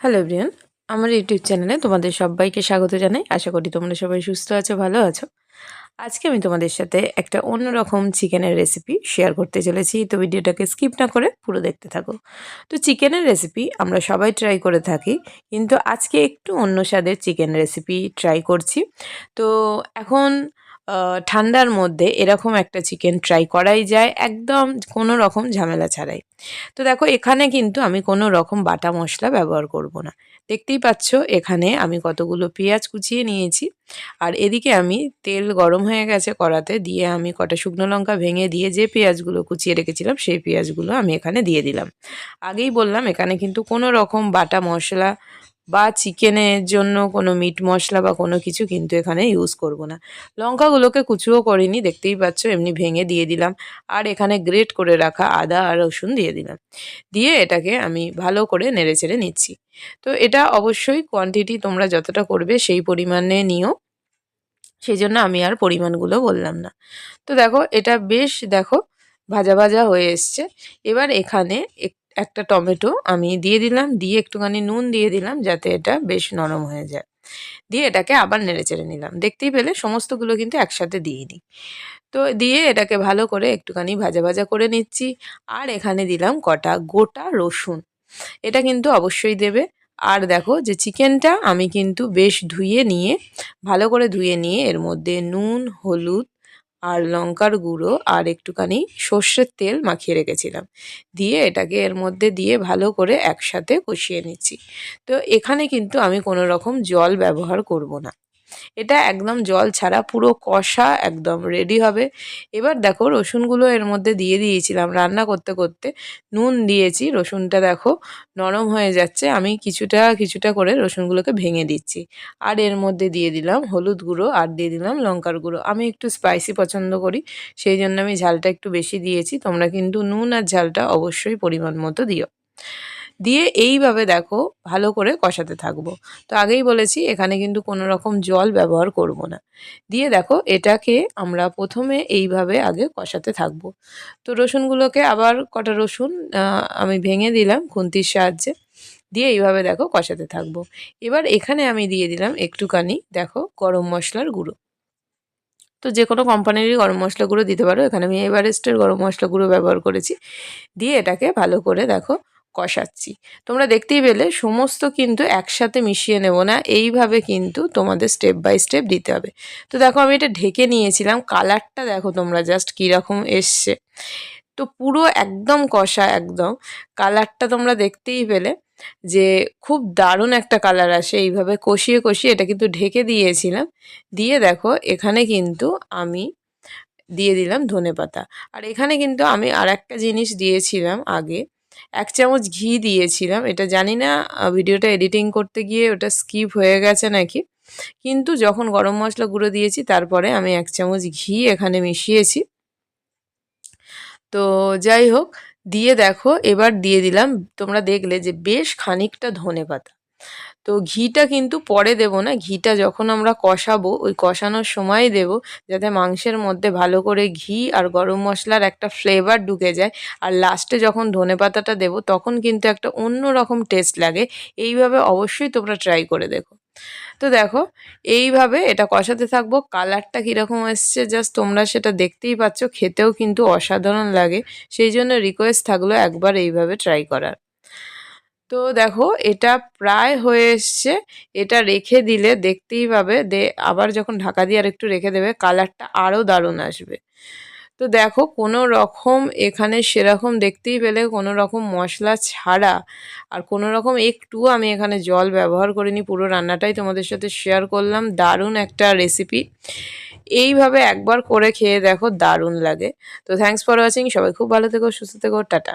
Hello everyone আমার YouTube চ্যানেলে তোমাদের সবাইকে স্বাগত জানাই। আশা করি তোমরা সবাই সুস্থ আছো, ভালো আছো। আজকে আমি তোমাদের সাথে একটা অন্যরকম চিকেনের রেসিপি শেয়ার করতে চলেছি। তো ভিডিওটাকে স্কিপ না করে পুরো দেখতে থাকো। তো চিকেনের রেসিপি আমরা সবাই ট্রাই করে থাকি, কিন্তু আজকে একটু অন্য স্বাদের চিকেন রেসিপি ট্রাই করছি। তো এখন ঠান্ডার মধ্যে এরকম একটা চিকেন ট্রাই করাই যায়, একদম কোনো রকম ঝামেলা ছাড়াই। তো দেখো, এখানে কিন্তু আমি কোনো রকম বাটা মশলা ব্যবহার করব না। দেখতেই পাচ্ছ, এখানে আমি কতগুলো পেঁয়াজ কুচিয়ে নিয়েছি। আর এদিকে আমি তেল গরম হয়ে গেছে কড়াতে, দিয়ে আমি কটা শুকনো লঙ্কা ভেঙে দিয়ে যে পেঁয়াজগুলো কুচিয়ে রেখেছিলাম, সেই পেঁয়াজগুলো আমি এখানে দিয়ে দিলাম। আগেই বললাম, এখানে কিন্তু কোনো রকম বাটা মশলা বা চিকেনের জন্য কোনো মিট মশলা বা কোনো কিছু কিন্তু এখানে ইউজ করব না। লঙ্কাগুলোকে কুচুও করিনি, দেখতেই পাচ্ছ, এমনি ভেঙে দিয়ে দিলাম। আর এখানে গ্রেট করে রাখা আদা আর রসুন দিয়ে দিলাম। দিয়ে এটাকে আমি ভালো করে নেড়ে চেড়ে নিচ্ছি। তো এটা অবশ্যই কোয়ান্টিটি তোমরা যতটা করবে সেই পরিমাণে নিও। সেই জন্য আমি আর পরিমাণগুলো বললাম না। তো দেখো, এটা বেশ দেখো ভাজা ভাজা হয়ে এসছে। এবার এখানে একটা টমেটো আমি দিয়ে দিলাম, দিয়ে একটুখানি নুন দিয়ে দিলাম যাতে এটা বেশ নরম হয়ে যায়। দিয়ে এটাকে আবার নেড়ে চেড়ে নিলাম। দেখতেই পেলে সমস্তগুলো কিন্তু একসাথে দিয়ে দিই। তো দিয়ে এটাকে ভালো করে একটুখানি ভাজা ভাজা করে নিচ্ছি। আর এখানে দিলাম কটা গোটা রসুন। এটা কিন্তু অবশ্যই দেবে। আর দেখো যে চিকেনটা আমি কিন্তু বেশ ধুয়ে নিয়ে, ভালো করে ধুয়ে নিয়ে এর মধ্যে নুন, হলুদ আর লঙ্কার গুঁড়ো আর একটুখানি সর্ষের তেল মাখিয়ে রেখেছিলাম। দিয়ে এটাকে এর মধ্যে দিয়ে ভালো করে একসাথে কষিয়ে নিচ্ছি। তো এখানে কিন্তু আমি কোনো রকম জল ব্যবহার করব না। এটা একদম জল ছাড়া, পুরো কষা একদম রেডি হবে। এবার দেখো রসুনগুলো এর মধ্যে দিয়ে দিয়েছিলাম রান্না করতে করতে। নুন দিয়েছি, রসুনটা দেখো নরম হয়ে যাচ্ছে, আমি কিছুটা কিছুটা করে রসুনগুলোকে ভেঙে দিচ্ছি। আর এর মধ্যে দিয়ে দিলাম হলুদ গুঁড়ো আর দিয়ে দিলাম লঙ্কার গুঁড়ো। আমি একটু স্পাইসি পছন্দ করি, সেই জন্য আমি ঝালটা একটু বেশি দিয়েছি। তোমরা কিন্তু নুন আর ঝালটা অবশ্যই পরিমাণ মতো দিও। দিয়ে এইভাবে দেখো ভালো করে কষাতে থাকব। তো আগেই বলেছি, এখানে কিন্তু কোনো রকম জল ব্যবহার করব না। দিয়ে দেখো, এটাকে আমরা প্রথমে এইভাবে আগে কষাতে থাকব। তো রসুনগুলোকে আবার কটা রসুন আমি ভেঙে দিলাম খুন্তির সাহায্যে, দিয়ে এইভাবে দেখো কষাতে থাকব। এবার এখানে আমি দিয়ে দিলাম একটুখানি, দেখো, গরম মশলার গুঁড়ো। তো যে কোনো কোম্পানিরই গরম মশলা গুঁড়ো দিতে পারো, এখানে আমি এভারেস্টের গরম মশলা গুঁড়ো ব্যবহার করেছি। দিয়ে এটাকে ভালো করে দেখো কষাচ্ছি। তোমরা দেখতেই পেলে, সমস্ত কিন্তু একসাথে মিশিয়ে নেব না, এইভাবে কিন্তু তোমাদের স্টেপ বাই স্টেপ দিতে হবে। তো দেখো, আমি এটা ঢেকে নিয়েছিলাম কালারটা দেখো তোমরা জাস্ট কীরকম এসছে। তো পুরো একদম কষা, একদম। কালারটা তোমরা দেখতেই পেলে যে খুব দারুণ একটা কালার আসে, এইভাবে কষিয়ে কষিয়ে এটা কিন্তু ঢেকে দিয়েছিলাম। দিয়ে দেখো, এখানে কিন্তু আমি দিয়ে দিলাম ধনে পাতা আর এখানে কিন্তু আমি আর একটা জিনিস দিয়েছিলাম আগে এক চামচ ঘি দিয়েছিলাম, এটা জানি না ভিডিওটা এডিটিং করতে গিয়ে ওটা স্কিপ হয়ে গেছে নাকি? কিন্তু যখন গরম মশলা গুঁড়ো দিয়েছি, তারপরে আমি এক চামচ ঘি এখানে মিশিয়েছি। তো যাই হোক, দিয়ে দেখো, এবার দিয়ে দিলাম, তোমরা দেখলে যে বেশ খানিকটা ধনে পাতা তো ঘিটা কিন্তু পরে দেব না, ঘিটা যখন আমরা কষাবো, ওই কষানোর সময় দেব যাতে মাংসের মধ্যে ভালো করে ঘি আর গরম মশলার একটা ফ্লেভার ঢুকে যায়। আর লাস্টে যখন ধনে পাতাটা দেবো, তখন কিন্তু একটা অন্য রকম টেস্ট লাগে। এইভাবে অবশ্যই তোমরা ট্রাই করে দেখো। তো দেখো, এইভাবে এটা কষাতে থাকব। কালারটা কীরকম এসছে জাস্ট তোমরা সেটা দেখতেই পাচ্ছ। খেতেও কিন্তু অসাধারণ লাগে। সেই জন্য রিকোয়েস্ট থাকল একবার এইভাবে ট্রাই করার। তো দেখো, এটা প্রায় হয়ে এসছে। এটা রেখে দিলে দেখতেই পাবে, দে আবার যখন ঢাকা দিয়ে আর একটু রেখে দেবে, কালারটা আরও দারুণ আসবে। তো দেখো, কোনো রকম এখানে সেরকম দেখতেই পেলে কোনো রকম মশলা ছাড়া। আর কোনো রকম একটু আমি এখানে জল ব্যবহার করিনি, পুরো রান্নাটাই তোমাদের সাথে শেয়ার করলাম। দারুণ একটা রেসিপি এইভাবে একবার করে খেয়ে দেখো দারুণ লাগে। তো থ্যাঙ্কস ফর ওয়াচিং সবাই খুব ভালো থেকো, সুস্থ থেকো, টাটা।